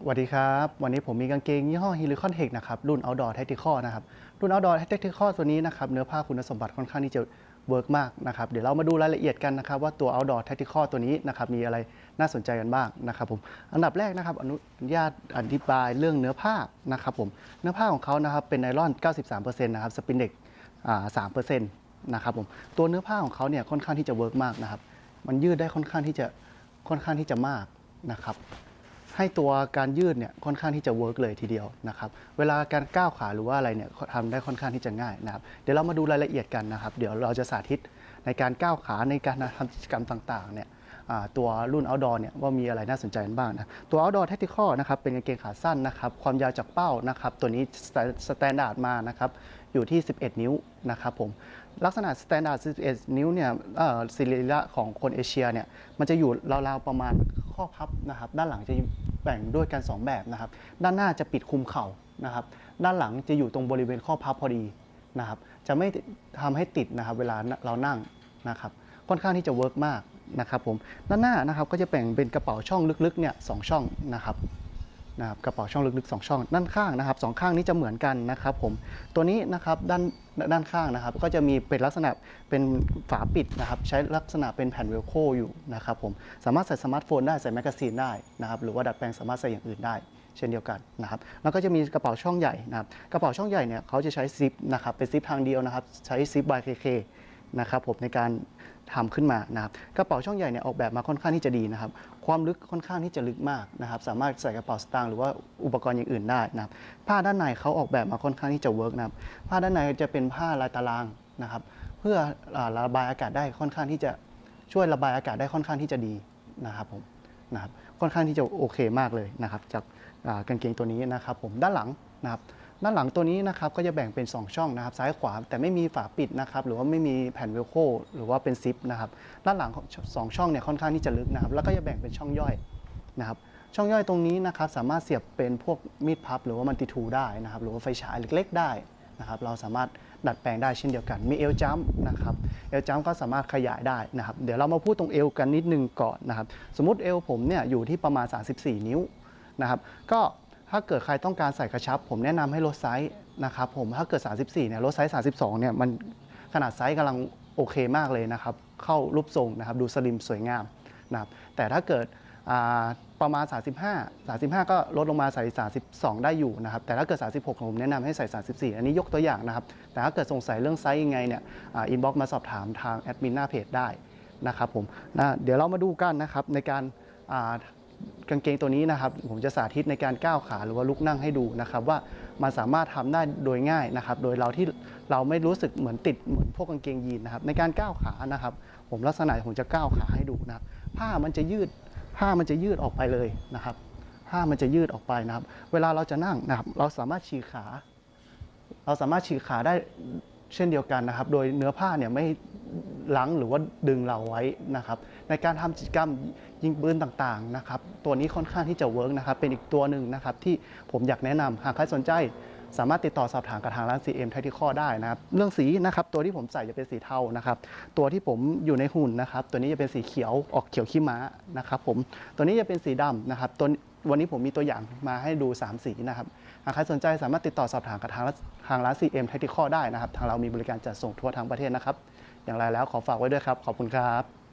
สวัสดีครับ วันนี้ผมมีกางเกงยี่ห้อ Helicon Tech นะครับ รุ่น Outdoor Tactical นะครับ รุ่น Outdoor Tactical ตัวนี้นะครับ เนื้อผ้าคุณสมบัติค่อนข้างที่จะเวิร์กมากนะครับ เดี๋ยวเรามาดูรายละเอียดกันนะครับ ว่าตัว Outdoor Tactical ตัวนี้นะครับ มีอะไรน่าสนใจกันบ้างนะครับผม อันดับแรกนะครับ อนุญาตอธิบายเรื่องเนื้อผ้านะครับผม เนื้อผ้าของเขานะครับ เป็นไนลอน 93%นะครับ สปินเด็กอ่า3%นะครับผม ตัวเนื้อผ้าของเขาเนี่ยค่อนข้างที่จะเวิร์กมากนะครับ มันยืดได้ค่อนข้างที่จะค่อนข้างที่จะมากนะครับ ให้ตัวการยืดเนี่ยค่อนข้างที่จะเวิร์กเลยทีเดียวนะครับเวลาการก้าวขาหรือว่าอะไรเนี่ยทำได้ค่อนข้างที่จะง่ายนะครับเดี๋ยวเรามาดูรายละเอียดกันนะครับ เดี๋ยวเราจะสาธิตในการก้าวขาในการทำกิจกรรมต่างๆเนี่ย ตัวรุ่น outdoor เนี่ยว่ามีอะไรน่าสนใจกันบ้างนะตัว outdoor tactical นะครับเป็นกางเกงขาสั้นนะครับความยาวจากเป้านะครับตัวนี้สแตนดาร์ดมานะครับอยู่ที่ 11 นิ้วนะครับผมลักษณะสแตนดาร์ด 11 นิ้วเนี่ยเอ่อศิริละของคนเอเชียเนี่ยมันจะอยู่ราวๆประมาณข้อพับนะครับด้านหลังจะแบ่งด้วยกัน 2 แบบนะครับด้านหน้าจะปิดคุมเข่านะครับด้านหลังจะอยู่ตรงบริเวณข้อพับพอดีนะครับจะไม่ทำให้ติดนะครับเวลาเรานั่งนะครับค่อนข้างที่จะเวิร์กมาก นะครับผมด้านหน้านะครับก็จะแบ่งเป็นกระเป๋าช่องลึกๆเนี่ยสองช่องนะครับนะครับกระเป๋าช่องลึกๆ 2 ช่อง ด้านข้างนะครับสองข้างนี้จะเหมือนกันนะครับผมตัวนี้นะครับด้านด้านข้างนะครับ ก็จะมีเป็นลักษณะเป็นฝาปิดนะครับ ใช้ลักษณะเป็นแผ่นเวลโคอยู่นะครับผมสามารถใส่สมาร์ทโฟนได้ใส่แมกกาซีนได้นะครับหรือว่าดัดแปลงสามารถใส่อย่างอื่นได้ เช่นเดียวกันนะครับแล้วก็จะมีกระเป๋าช่องใหญ่นะครับกระเป๋าช่องใหญ่เนี่ยเขาจะใช้ซิปนะครับเป็นซิปทางเดียวนะครับ ใช้ซิป YKK นะครับผมในการทำขึ้นมานะครับกระเป๋าช่องใหญ่เนี่ยออกแบบมาค่อนข้างที่จะดีนะครับความลึกค่อนข้างที่จะลึกมากนะครับสามารถใส่กระเป๋าสตางค์หรือว่าอุปกรณ์อย่างอื่นได้นะครับผ้าด้านในเขาออกแบบมาค่อนข้างที่จะเวิร์กนะครับผ้าด้านในจะเป็นผ้าลายตารางนะครับเพื่อระบายอากาศได้ค่อนข้างที่จะช่วยระบายอากาศได้ค่อนข้างที่จะดีนะครับผมนะครับค่อนข้างที่จะโอเคมากเลยนะครับจากกางเกงตัวนี้นะครับผมด้านหลังนะครับ ด้านหลังตัวนี้นะครับก็จะแบ่งเป็น 2 ช่องนะครับ ซ้ายขวาแต่ไม่มีฝาปิดนะครับหรือว่าไม่มีแผ่นเวลโคหรือว่าเป็นซิปนะครับด้านหลังของสองช่องเนี่ยค่อนข้างที่จะลึกนะครับ แล้วก็จะแบ่งเป็นช่องย่อยนะครับช่องย่อยตรงนี้นะครับสามารถเสียบเป็นพวกมีดพับ หรือว่ามันติทูได้นะครับ หรือว่าไฟฉายเล็ก ๆ ได้นะครับ เราสามารถดัดแปลงได้เช่นเดียวกัน มีเอลจัมนะครับเอลจัมก็สามารถขยายได้นะครับ เดี๋ยวเรามาพูดตรงเอวกันนิดนึงก่อนนะครับ สมมติเอวผมเนี่ยอยู่ที่ประมาณ 34 นิ้วนะครับ ก็ ถ้าเกิดใครต้องการใส่กระชับ ผมแนะนำให้ลดไซส์นะครับผมถ้าเกิด 34เนี่ยลดไซส์32เนี่ยมันขนาดไซส์กำลังโอเคมากเลยนะครับ เข้ารูปทรงนะครับดูสลิมสวยงามนะครับแต่ถ้าเกิดประมาณ 35 35 ก็ลดลงมาใส่ 32 ได้อยู่นะครับ แต่ถ้าเกิด 36 ผมแนะนำให้ใส่ 34 อันนี้ยกตัวอย่างนะครับ แต่ถ้าเกิดสงสัยเรื่องไซส์ยังไงเนี่ยอินบ็อกซ์มาสอบถามทางแอดมินหน้าเพจได้นะครับผมนะเดี๋ยวเรามาดูกันนะครับในการ กางเกงตัวนี้นะครับ ผมจะสาธิตในการก้าวขาหรือว่าลุกนั่งให้ดูนะครับ ว่ามันสามารถทำได้โดยง่ายนะครับ โดยเราที่เราไม่รู้สึกเหมือนติดเหมือนพวกกางเกงยีนนะครับ ในการก้าวขานะครับ ผมลักษณะผมจะก้าวขาให้ดูนะครับ ผ้ามันจะยืดผ้ามันจะยืดออกไปเลยนะครับผ้ามันจะยืดออกไปนะครับ เวลาเราจะนั่งนะครับ เราสามารถฉีกขา เราสามารถฉีกขาได้เช่นเดียวกันนะครับ โดยเนื้อผ้าเนี่ยไม่ ลังหรือว่าดึงเราไว้นะครับ ในการทำกิจกรรมยิงปืนต่างๆนะครับ ตัวนี้ค่อนข้างที่จะเวิร์กนะครับ เป็นอีกตัวหนึ่งนะครับ ที่ผมอยากแนะนำหากใครสนใจ สามารถติดต่อสอบถามกับทางร้าน CM t a c t i c a l ได้นะครับ เรื่องสีนะครับตัวที่ผมใส่จะเป็นสีเทานะครับ ตัวที่ผมอยู่ในหุ่นนะครับ ตัวนี้จะเป็นสีเขียวออกเขียวขี้ม้านะครับ ผมตัวนี้จะเป็นสีดำนะครับตัววันนี้ผมมีตัวอย่างมาให้ดู 3 สีนะครับ หากใครสนใจสามารถติดต่อสอบถามกับทางร้านทางร้าน CM t a c t i c a l ได้นะครับ ทางเรามีบริการจัดส่งทั่วทั้งประเทศนะครับ อย่างไรแล้วขอฝากไว้ด้วยครับ ขอบคุณครับ